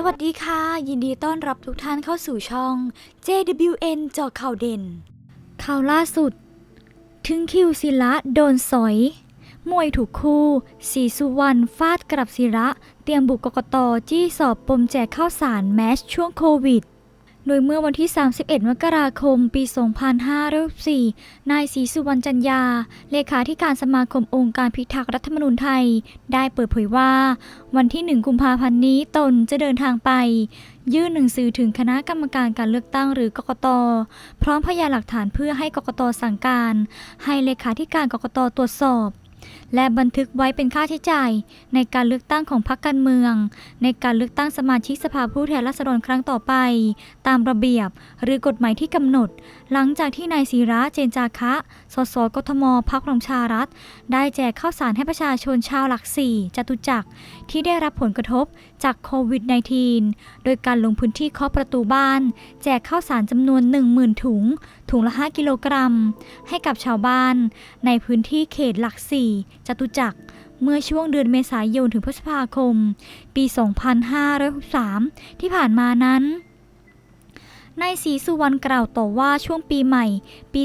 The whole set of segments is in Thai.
สวัสดีค่ะ ยินดีต้อนรับทุกท่านเข้าสู่ช่อง JWN จอข่าวเด่น ข่าวล่าสุด ถึงคิวศิละโดนสอย มวยถูกคู่สีสุวรรณฟาดกลับศิระ เตรียมบุกกกตจี้สอบปมแจกข้าวสารแมชช่วงโควิด โดยเมื่อวันที่ 31 มกราคม ปี 2564นายศรีสุวรรณจันยา เลขาธิการสมาคมองค์การพิทักษ์รัฐธรรมนูญไทย ได้เปิดเผยว่า วันที่ 1 กุมภาพันธ์นี้ตนจะเดินทางไป ยื่นหนังสือถึงคณะกรรมการการเลือกตั้งหรือกกต พร้อมพยานหลักฐานเพื่อให้กกตสั่งการ ให้เลขาธิการกกตตรวจสอบ และบันทึกไว้เป็นค่าใช้จ่าย ในการเลือกตั้งของพรรคการเมือง ในการเลือกตั้งสมาชิกสภาผู้แทนราษฎรครั้งต่อไป ตามระเบียบหรือกฎหมายที่กำหนดหลังจากที่นายศิระเจนจาคะ สสกทมพักพลังชารัฐ ได้แจกข้าวสารให้ประชาชนชาวหลักสี่จตุจักรที่ได้รับผลกระทบจากโควิด -19 โดยการลงพื้นที่เคาะประตูบ้าน แจกข้าวสารจำนวน 10,000 ถุง ถุงละ 5 กิโลกรัม ให้กับชาวบ้าน ในพื้นที่เขตหลักสี่จตุจักรเมื่อช่วงเดือนเมษายนถึงพฤษภาคม ปี 2563 ที่ผ่านมานั้น นายศรีสุวรรณกล่าวต่อว่าช่วงปีใหม่ ปี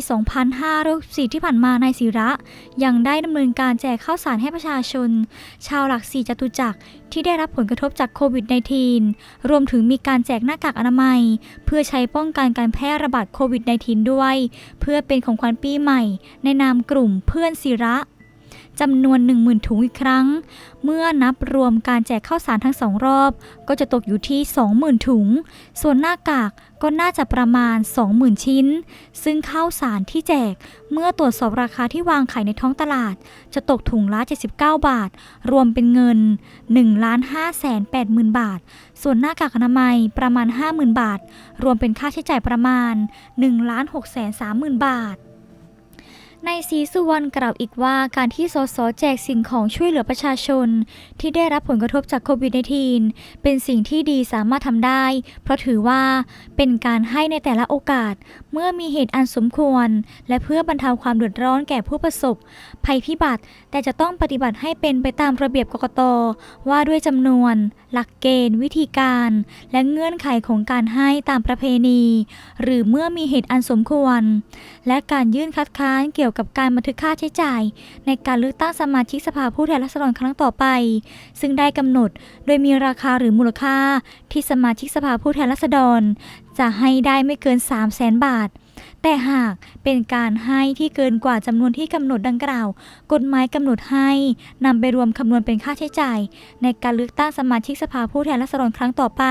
2564ที่ผ่านมานายศิระ ยังได้ดำเนินการแจกข้าวสารให้ประชาชน ชาวหลักสี่จตุจักรที่ได้รับผลกระทบจากโควิด -19 รวมถึงมีการแจกหน้ากากอนามัย เพื่อใช้ป้องกันการแพร่ระบาดโควิด -19 ด้วย เพื่อเป็นของขวัญปีใหม่ ในนามกลุ่มเพื่อนศิระ จำนวน 10,000 ถุงอีกครั้ง เมื่อนับรวมการแจกข้าวสารทั้งสองรอบ ก็จะตกอยู่ที่ 20,000 ถุง ส่วนหน้ากากก็น่าจะประมาณ 20,000 ชิ้น ซึ่งข้าวสารที่แจก เมื่อตรวจสอบราคาที่วางขายในท้องตลาด จะตกถุงละ 79 บาท รวมเป็นเงิน 1 5 8 0 0 0 0 บาท ส่วนหน้ากากอนามัยประมาณ 50,000 บาท รวมเป็นค่าใช้จ่ายประมาณ 1 6 3 0 0 0 0 บาท นายศรีสุวรรณกล่าวอีกว่าการที่สสแจกสิ่งของช่วยเหลือประชาชน ที่ได้รับผลกระทบจากโควิด -19 เป็นสิ่งที่ดีสามารถทำได้ เพราะถือว่าเป็นการให้ในแต่ละโอกาส เมื่อมีเหตุอันสมควร และเพื่อบรรเทาความเดือดร้อนแก่ผู้ประสบ ภัยพิบัติ แต่จะต้องปฏิบัติให้เป็นไปตามระเบียบกกตว่าด้วยจำนวน หลักเกณฑ์ วิธีการ และเงื่อนไขของการให้ตามประเพณี หรือเมื่อมีเหตุอันสมควร และการยื่นคัดค้านเกี่ยวกับการบันทึกค่าใช้จ่าย ในการเลือกตั้งสมาชิกสภาผู้แทนราษฎรครั้งต่อไป ซึ่งได้กำหนดโดยมีราคาหรือมูลค่าที่สมาชิกสภาผู้แทนราษฎร จะให้ได้ไม่เกิน 3 0 0แสนบาท แต่หากเป็นการให้ที่เกินกว่าจำนวนที่กำหนดดังกล่าว กฎหมายกำหนดให้นำไปรวมคำนวณเป็นค่าใช้จ่าย ในการเลือกตั้งสมาชิกสภาผู้แทนราษฎรครั้งต่อไป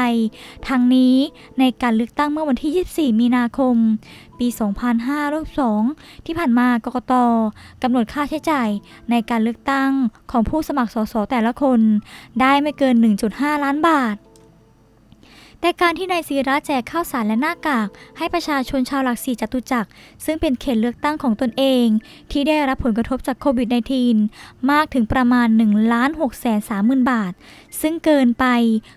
ทั้งนี้ในการเลือกตั้งเมื่อวันที่ 24 มีนาคม ปี 2562ที่ผ่านมากกตกำหนดค่าใช้จ่าย ในการเลือกตั้งของผู้สมัครสสแต่ละคน ได้ไม่เกิน 1.5 ล้านบาท แต่การที่นายศิระแจกข้าวสารและหน้ากาก ให้ประชาชนชาวหลักสี่จตุจักร ซึ่งเป็นเขตเลือกตั้งของตนเอง ที่ได้รับผลกระทบจากโควิด -19 มากถึงประมาณ1ล้าน6แสน3หมื่นบาท ซึ่งเกินไป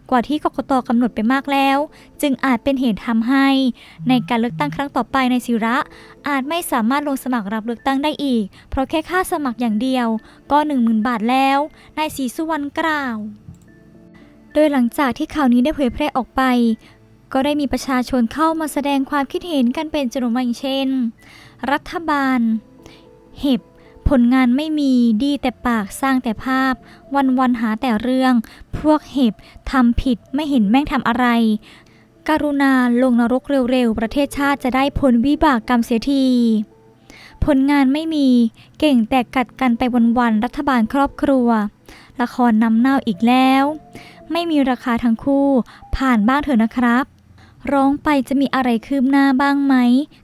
กว่าที่กกตกำหนดไปมากแล้ว จึงอาจเป็นเหตุทำให้ ในการเลือกตั้งครั้งต่อไปในศิระ อาจไม่สามารถลงสมัครรับเลือกตั้งได้อีก เพราะแค่ค่าสมัครอย่างเดียว ก็10,000 บาทแล้วนายศรีสุวรรณกล่าว โดยหลังจากที่ข่าวนี้ได้เผยแพร่ออกไป ก็ได้มีประชาชนเข้ามาแสดงความคิดเห็นกันเป็นจำนวนมากเช่น รัฐบาล เห็บ ผลงานไม่มีดีแต่ปากสร้างแต่ภาพ วันวันหาแต่เรื่อง พวกเห็บทำผิดไม่เห็นแม่งทำอะไร กรุณาลงนรกเร็วๆ ประเทศชาติจะได้พ้นวิบากกรรมเสียทีผลงานไม่มี เก่งแต่กัดกันไปวันๆ รัฐบาลครอบครัว ละครนำเน่าอีกแล้ว ไม่มีราคาทั้งคู่ ผ่านบ้างเถอะนะครับ ร้องไปจะมีอะไรคืบหน้าบ้างไหม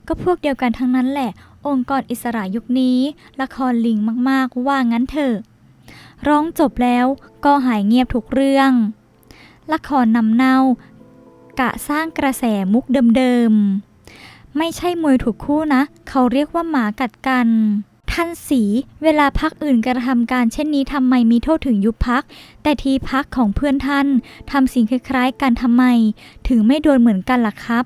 ก็พวกเดียวกันทั้งนั้นแหละ องค์กรอิสระยุคนี้ ละครลิงมากๆ ว่างั้นเถอะ ร้องจบแล้วก็หายเงียบทุกเรื่อง ละครนำเน่ากะสร้างกระแสมุกเดิมๆ ไม่ใช่มวยถูกคู่นะ เขาเรียกว่าหมากัดกัน ท่านสีเวลาพักอื่นกระทำการเช่นนี้ทำไมมีโทษถึงยุบพัก แต่ทีพักของเพื่อนท่านทำสิ่งคล้ายๆกันทำไม ถึงไม่โดนเหมือนกันล่ะครับ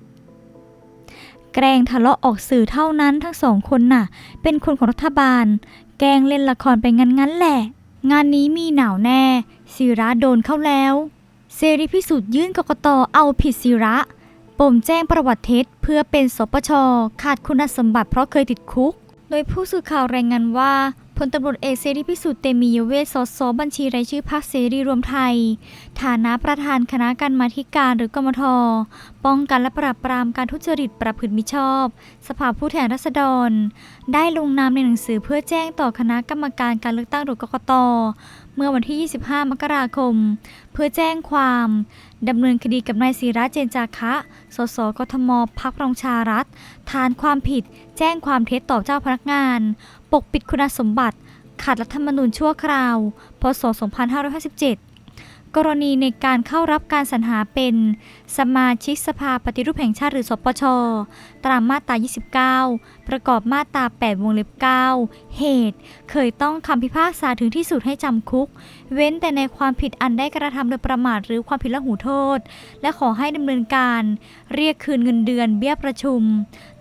แกล้งทะเลาะออกสื่อเท่านั้นทั้งสองคนน่ะ เป็นคนของรัฐบาล แกล้งเล่นละครไปงั้นๆแหละ งานนี้มีหนาวแน่ศิระโดนเข้าแล้วเสรีพิสุทธิ์ยื่นกกตเอาผิดศิระปมแจ้งประวัติเท็จเพื่อเป็นสปชขาดคุณสมบัติเพราะเคยติดคุก โดยผู้สื่อข่าวรายงานว่า พลตำรวจเอกเสรีพิสุทธิ์เตมียเวทสสบัญชีรายชื่อพรรคเสรีรวมไทย ฐานะประธานคณะกรรมาธิการหรือกมท ป้องกันและปราบปรามการทุจริตประพฤติมิชอบ สภาผู้แทนราษฎร ได้ลงนามในหนังสือเพื่อแจ้งต่อคณะกรรมการการเลือกตั้งหรือกกต เมื่อวันที่ 25 มกราคม เพื่อแจ้งความดำเนินคดีกับนายศิระเจนจาคะ สสกทมพักรองชารัฐฐานความผิด แจ้งความเท็จต่อเจ้าพนักงาน ปกปิดคุณสมบัติขัดรัฐธรรมนูญชั่วคราว พศ 2557 กรณีในการเข้ารับการสรรหาเป็น สมาชิกสภาปฏิรูปแห่งชาติหรือสปช ตามมาตรา 29 ประกอบมาตรา 8 วงเล็บ 9 เหตุ เคยต้องคำพิพากษาถึงที่สุดให้จำคุก เว้นแต่ในความผิดอันได้กระทำโดยประมาทหรือความผิดละหูโทษ และขอให้ดำเนินการ เรียกคืนเงินเดือนเบี้ยประชุม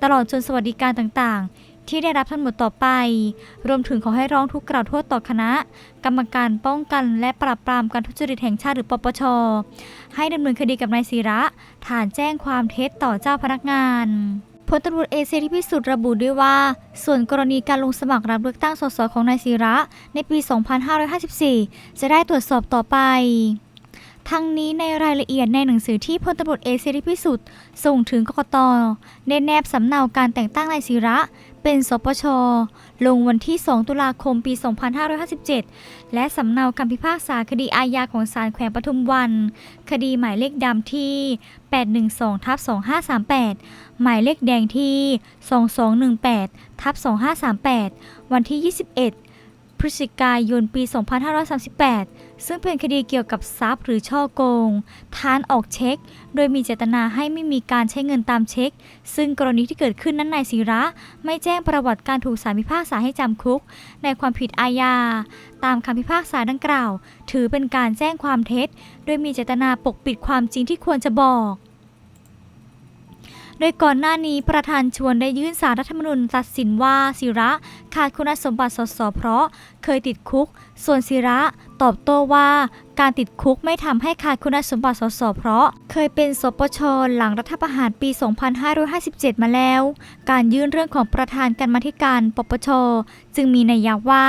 ตลอดจนสวัสดิการต่างๆ ที่ได้รับทั้งหมดต่อไป รวมถึงขอให้ร้องทุกข์กล่าวโทษต่อคณะ กรรมการป้องกันและปราบปรามการทุจริตแห่งชาติหรือปปช ให้ดำเนินคดีกับนายศิระ ฐานแจ้งความเท็จต่อเจ้าพนักงานพลตำรวจเอกเสรีพิสุทธิ์ระบุด้วยว่า ส่วนกรณีการลงสมัครรับเลือกตั้งสสของนายศิระ ในปี 2554 จะได้ตรวจสอบต่อไป ทั้งนี้ในรายละเอียดในหนังสือที่พลตำรวจเอกเสรีพิสุทธิ์ส่งถึงกกตได้แนบสำเนาการแต่งตั้งนายศิระ เป็นสปช ลงวันที่ 2 ตุลาคมปี 2557 และสำเนาคำพิพากษาคดีอาญาของศาลแขวงปทุมวัน คดีหมายเลขดำที่ 812ทับ2538 หมายเลขแดงที่ 2218ทับ2538 วันที่ 21 ฤศจิกายนปี 2538 ซึ่งเป็นคดีเกี่ยวกับทรัพย์หรือช่อโกงฐานออกเช็ค โดยมีเจตนาให้ไม่มีการใช้เงินตามเช็ค ซึ่งกรณีที่เกิดขึ้นนั้นนายศิระ ไม่แจ้งประวัติการถูกศาลพิพากษาให้จำคุก ในความผิดอาญา ตามคำพิพากษาดังกล่าว ถือเป็นการแจ้งความเท็จ โดยมีเจตนาปกปิดความจริงที่ควรจะบอก โดยก่อนหน้านี้ประธานชวนได้ยื่นสารรัฐธรรมนูญตัดสินว่าศิระขาดคุณสมบัติสสเพราะเคยติดคุก ส่วนศิระตอบโต้ว่าการติดคุกไม่ทำให้ขาดคุณสมบัติสสเพราะ เคยเป็นสปชหลังรัฐประหารปี 2557 มาแล้ว การยื่นเรื่องของประธานการมาธิการปปช จึงมีนัยยะว่า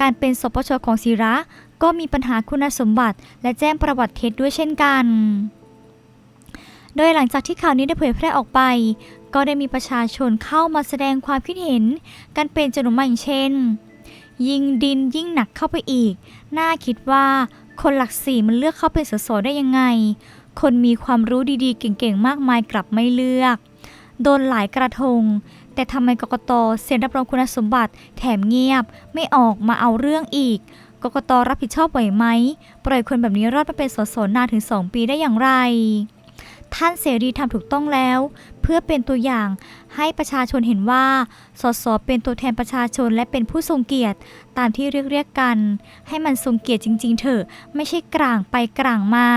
การเป็นสปชของศิระก็มีปัญหาคุณสมบัติ และแจ้งประวัติเท็จด้วยเช่นกัน โดยหลังจากที่ข่าวนี้ได้เผยแพร่ออกไป ก็ได้มีประชาชนเข้ามาแสดงความคิดเห็น กันเป็นจำนวนมากอย่างเช่น ยิงดินยิ่งหนักเข้าไปอีก น่าคิดว่าคนหลักสี่มันเลือกเข้าเป็นสสได้ยังไง คนมีความรู้ดีๆ เก่งๆ มากมายกลับไม่เลือก โดนหลายกระทง แต่ทำไมกกตเซ็นรับรองคุณสมบัติ แถมเงียบ ไม่ออกมาเอาเรื่องอีก กกตรับผิดชอบไหวไหม ปล่อยคนแบบนี้รอดมาเป็นสสนานถึง 2 ปีได้อย่างไร ท่านเสรีทำถูกต้องแล้ว เพื่อเป็นตัวอย่างให้ประชาชนเห็นว่า สสเป็นตัวแทนประชาชนและเป็นผู้ทรงเกียรติ ตามที่เรียกเรียกกัน ให้มันทรงเกียรติจริง ๆ เถอะ ไม่ใช่กลางไปกลางมา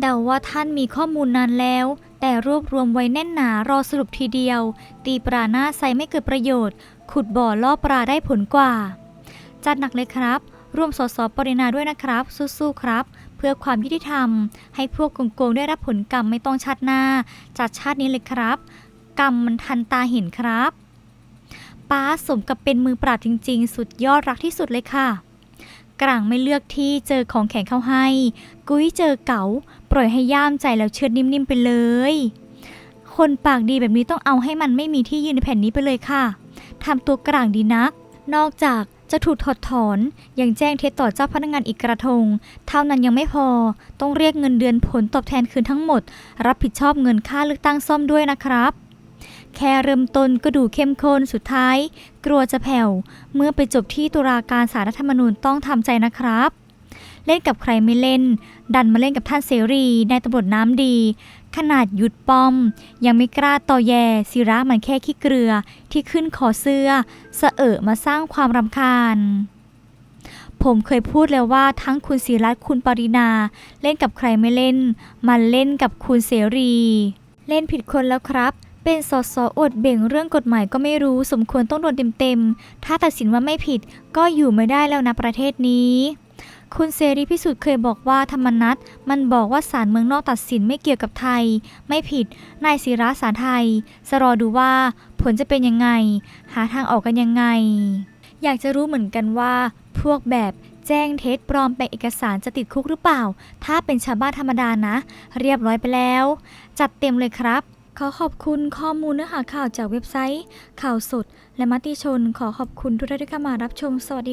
เดาว่าท่านมีข้อมูลนานแล้ว แต่รวบรวมไว้แน่นหนารอสรุปทีเดียว ตีปลาหน้าใสไม่เกิดประโยชน์ ขุดบ่อล่อปลาได้ผลกว่า จัดหนักเลยครับ ร่วมสสปรินาด้วยนะครับ สู้ๆครับ พื่อความยุติธรรม ให้พวกโกงๆได้รับผลกรรมไม่ต้องชาติหน้าจัดชาตินี้เลยครับ กรรมมันทันตาเห็นครับ ป้าสมกับเป็นมือปราบจริง ๆ สุดยอดรักที่สุดเลยค่ะ กลางไม่เลือกที่เจอของแข็งเข้าให้ กุ้ยเจอเก๋าปล่อยให้ย่ามใจแล้วเชือดนิ่มๆไปเลย คนปากดีแบบนี้ต้องเอาให้มันไม่มีที่ยืนในแผ่นนี้ไปเลยค่ะทำตัวกลางดีนัก นอกจาก จะถูกถอดถอนยังแจ้งเท็จต่อเจ้าพนักงานอีกกระทง เท่านั้นยังไม่พอ ต้องเรียกเงินเดือนผลตอบแทนคืนทั้งหมด รับผิดชอบเงินค่าเลือกตั้งซ่อมด้วยนะครับแค่เริ่มต้นก็ดูเข้มข้นสุดท้าย กลัวจะแผ่ว เมื่อไปจบที่ตุลาการสารรัฐธรรมนูญต้องทำใจนะครับ เล่นกับใครไม่เล่น ดันมาเล่นกับท่านเสรีในตำรวจน้ำดี ขนาดหยุดป้อม ยังไม่กล้าต่อแยศิระมันแค่ขี้เกลือที่ขึ้นคอเสื้อสะเอะมาสร้างความรำคาญ ผมเคยพูดแล้วว่าทั้งคุณศิรัตคุณปรินา เล่นกับใครไม่เล่น มันเล่นกับคุณเสรี เล่นผิดคนแล้วครับ เป็นสสอดเบ่งเรื่องกฎหมายก็ไม่รู้สมควรต้องโดนเต็มๆถ้าตัดสินว่าไม่ผิดก็อยู่ไม่ได้แล้วนะประเทศนี้ คุณเสรีพิสุทธิ์เคยบอกว่าธรรมนัตมันบอกว่าศาลเมืองนอกตัดสินไม่เกี่ยวกับไทย ไม่ผิด นายศิระสารไทย สรอดูว่าผลจะเป็นยังไง หาทางออกกันยังไง อยากจะรู้เหมือนกันว่า พวกแบบแจ้งเท็จปลอมแปลงเอกสารจะติดคุกหรือเปล่า ถ้าเป็นชาวบ้านธรรมดานะ เรียบร้อยไปแล้ว จัดเต็มเลยครับ ขอขอบคุณข้อมูลเนื้อหาข่าวจากเว็บไซต์ ข่าวสด และมติชน ขอขอบคุณทุกท่านที่เข้ามารับชมสวัสดี